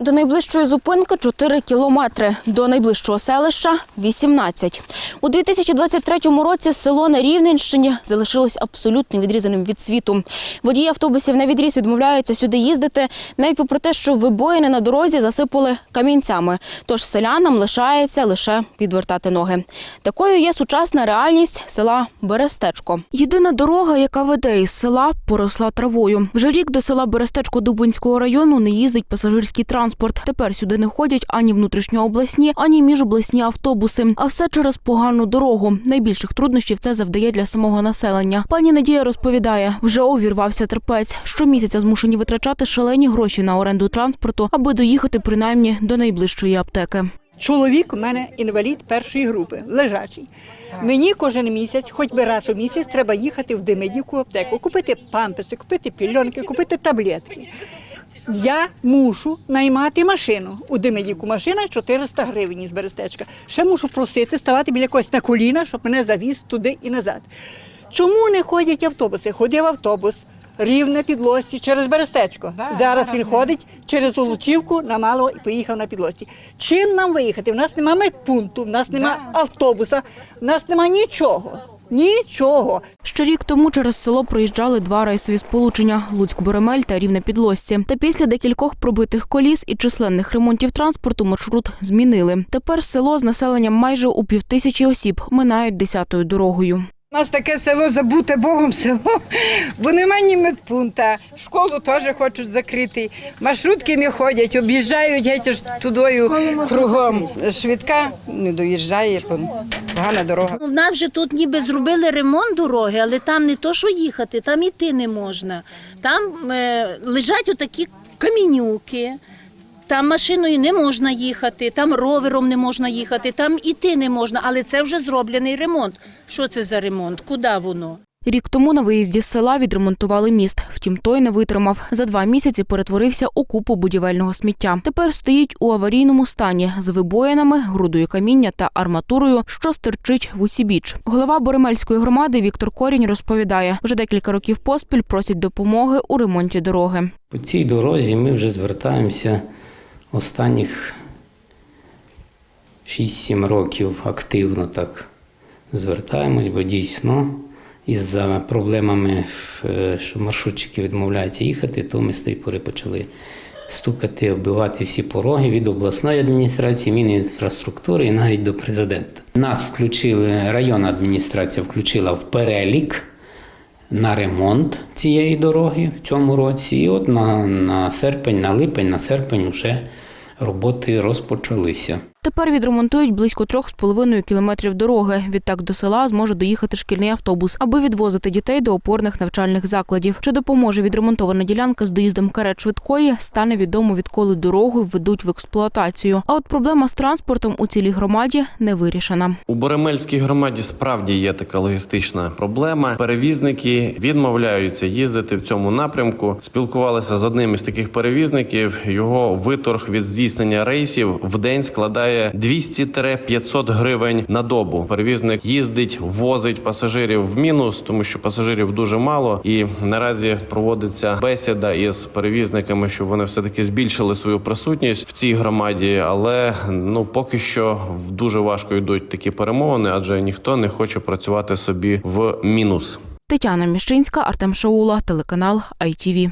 До найближчої зупинки 4 кілометри, до найближчого селища 18. У 2023 році село на Рівненщині залишилось абсолютно відрізаним від світу. Водії автобусів на відріз відмовляються сюди їздити, навіть попри те, що вибоїни на дорозі засипали камінцями. Тож селянам лишається лише підвертати ноги. Такою є сучасна реальність села Берестечко. Єдина дорога, яка веде із села, поросла травою. Вже рік до села Берестечко Дубинського району не їздить пасажирський транспорт. Тепер сюди не ходять ані внутрішньообласні, ані міжобласні автобуси. А все через погану дорогу. Найбільших труднощів це завдає для самого населення. Пані Надія розповідає, вже увірвався терпець. Щомісяця змушені витрачати шалені гроші на оренду транспорту, аби доїхати принаймні до найближчої аптеки. Чоловік у мене інвалід першої групи, лежачий. Мені кожен місяць, хоч би раз у місяць, треба їхати в Демидівку аптеку, купити памперси, купити пільонки, купити таблетки. Я мушу наймати машину. У Демидівку машина 400 гривень з Берестечка. Ще мушу просити, ставати біля когось на коліна, щоб мене завіз туди і назад. Чому не ходять автобуси? Ходив автобус. Рівне підлості через Берестечко. Зараз він ходить через Олучівку на мало і поїхав на підлості. Чим нам виїхати? У нас немає медпункту, в нас немає автобуса, в нас немає нічого. Нічого. Ще рік тому через село проїжджали два рейсові сполучення Луцьк-Боремель та Рівне-Підлосці. Та після декількох пробитих коліс і численних ремонтів транспорту маршрут змінили. Тепер село з населенням майже у півтисячі осіб минають десятою дорогою. У нас таке село забуте Богом село, бо немає ні медпункта. Школу теж хочуть закрити. Маршрутки не ходять, об'їжджають геть аж тудою кругом. Швидка не доїжджає, погана дорога. У нас вже тут ніби зробили ремонт дороги, але там не то, що їхати, там іти не можна. Там е, лежать отакі камінюки. Там машиною не можна їхати, там ровером не можна їхати, там іти не можна, але це вже зроблений ремонт. Що це за ремонт? Куди воно? Рік тому на виїзді з села відремонтували міст. Втім, той не витримав. За два місяці перетворився у купу будівельного сміття. Тепер стоїть у аварійному стані з вибоїнами, грудою каміння та арматурою, що стирчить в усібіч. Голова Боремельської громади Віктор Корінь розповідає, вже декілька років поспіль просять допомоги у ремонті дороги. По цій дорозі ми вже звертаємося останніх 6-7 років активно так звертаємось, бо дійсно із-за проблемами, е, що маршрутчики відмовляються їхати, то ми з тієї пори почали стукати, оббивати всі пороги від обласної адміністрації, Мінінфраструктури і навіть до президента. Нас включили, районна адміністрація включила в перелік на ремонт цієї дороги в цьому році. І от на, на серпень, на липень, на серпень вже роботи розпочалися. Тепер відремонтують близько трьох з половиною кілометрів дороги. Відтак до села зможе доїхати шкільний автобус, аби відвозити дітей до опорних навчальних закладів. Чи допоможе відремонтована ділянка з доїздом карет швидкої, стане відомо, відколи дорогу введуть в експлуатацію. А от проблема з транспортом у цілій громаді не вирішена. У Боремельській громаді справді є така логістична проблема. Перевізники відмовляються їздити в цьому напрямку. Спілкувалися з одним із таких перевізників. Його виторг від здійснення рейсів в день складає 200-500 гривень на добу. Перевізник їздить, возить пасажирів в мінус, тому що пасажирів дуже мало. І наразі проводиться бесіда із перевізниками, щоб вони все таки збільшили свою присутність в цій громаді. Але ну поки що дуже важко йдуть такі перемовини, адже ніхто не хоче працювати собі в мінус. Тетяна Міщинська, Артем Шаула, телеканал ITV.